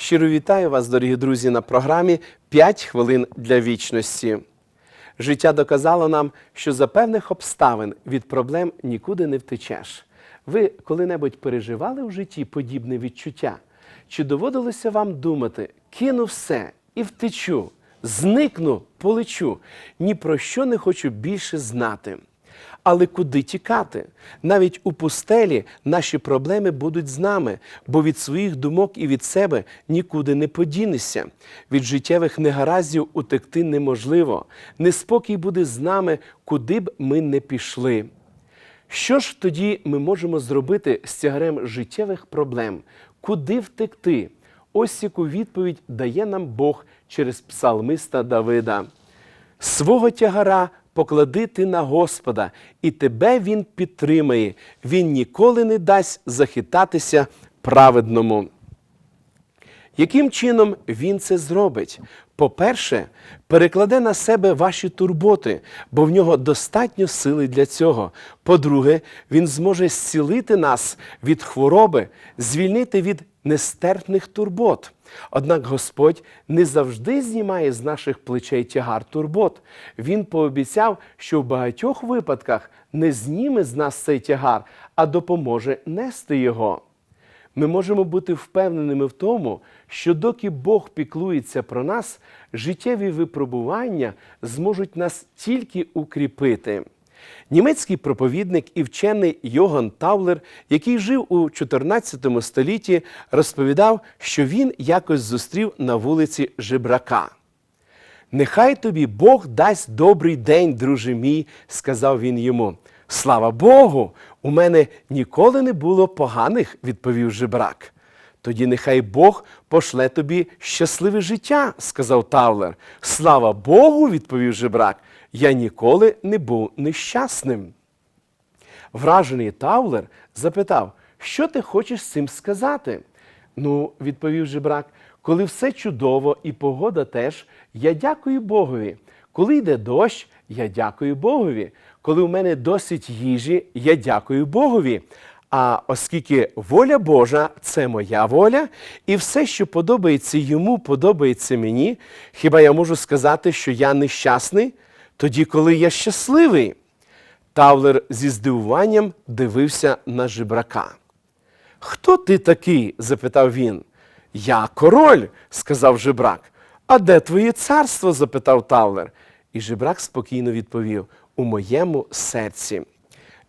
Щиро вітаю вас, дорогі друзі, на програмі «5 хвилин для вічності. Життя доказало нам, що за певних обставин від проблем нікуди не втечеш. Ви коли-небудь переживали в житті подібне відчуття? Чи доводилося вам думати, кину все і втечу, зникну, полечу, ні про що не хочу більше знати? Але куди тікати? Навіть у пустелі наші проблеми будуть з нами, бо від своїх думок і від себе нікуди не подінешся. Від життєвих негараздів утекти неможливо. Неспокій буде з нами, куди б ми не пішли. Що ж тоді ми можемо зробити з тягарем життєвих проблем? Куди втекти? Ось яку відповідь дає нам Бог через псалмиста Давида. Свого тягара поклади ти на Господа, і тебе Він підтримає. Він ніколи не дасть захитатися праведному. Яким чином він це зробить? По-перше, перекладе на себе ваші турботи, бо в нього достатньо сили для цього. По-друге, він зможе зцілити нас від хвороби, звільнити від нестерпних турбот. Однак Господь не завжди знімає з наших плечей тягар турбот. Він пообіцяв, що в багатьох випадках не зніме з нас цей тягар, а допоможе нести його. Ми можемо бути впевненими в тому, що доки Бог піклується про нас, життєві випробування зможуть нас тільки укріпити. Німецький проповідник і вчений Йоган Таулер, який жив у 14 столітті, розповідав, що він якось зустрів на вулиці жебрака. Нехай тобі Бог дасть добрий день, друже мій, сказав він йому. Слава Богу, у мене ніколи не було поганих, відповів жебрак. Тоді нехай Бог пошле тобі щасливе життя, сказав Тавлер. Слава Богу, відповів жебрак, я ніколи не був нещасним. Вражений Таулер запитав, що ти хочеш з цим сказати? Ну, відповів жебрак, коли все чудово і погода теж, я дякую Богові. Коли йде дощ, я дякую Богові. Коли у мене досить їжі, я дякую Богові. А оскільки воля Божа це моя воля, і все, що подобається йому, подобається мені, хіба я можу сказати, що я нещасний? Тоді, коли я щасливий. Тавлер зі здивуванням дивився на жебрака. Хто ти такий? запитав він. Я король, сказав жебрак. А де твоє царство? запитав Тавлер. І жебрак спокійно відповів: у моєму серці.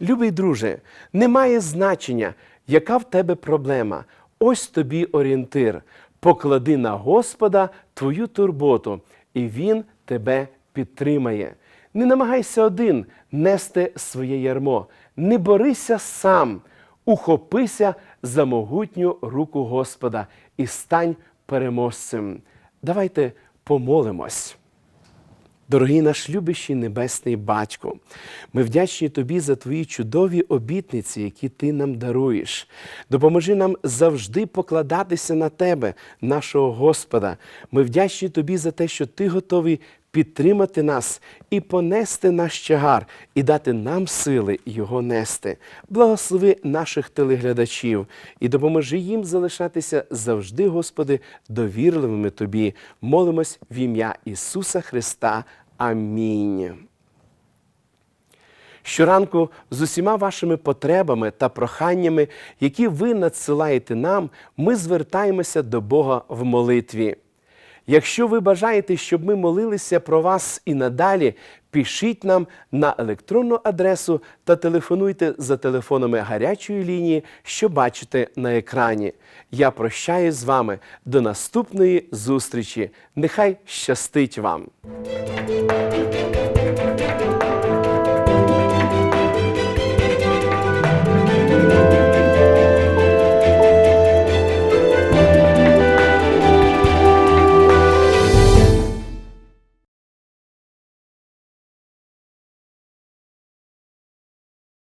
Любий друже, немає значення, яка в тебе проблема. Ось тобі орієнтир. Поклади на Господа твою турботу, і Він тебе підтримає. Не намагайся один нести своє ярмо, не борися сам, ухопися за могутню руку Господа і стань переможцем. Давайте помолимось. Дорогий наш любящий Небесний Батько, ми вдячні Тобі за Твої чудові обітниці, які Ти нам даруєш. Допоможи нам завжди покладатися на Тебе, нашого Господа. Ми вдячні Тобі за те, що Ти готовий підтримати нас і понести наш тягар, і дати нам сили його нести. Благослови наших телеглядачів і допоможи їм залишатися завжди, Господи, довірливими Тобі. Молимось в ім'я Ісуса Христа. Амінь. Щоранку з усіма вашими потребами та проханнями, які ви надсилаєте нам, ми звертаємося до Бога в молитві. Якщо ви бажаєте, щоб ми молилися про вас і надалі, пишіть нам на електронну адресу та телефонуйте за телефонами гарячої лінії, що бачите на екрані. Я прощаюсь з вами до наступної зустрічі. Нехай щастить вам!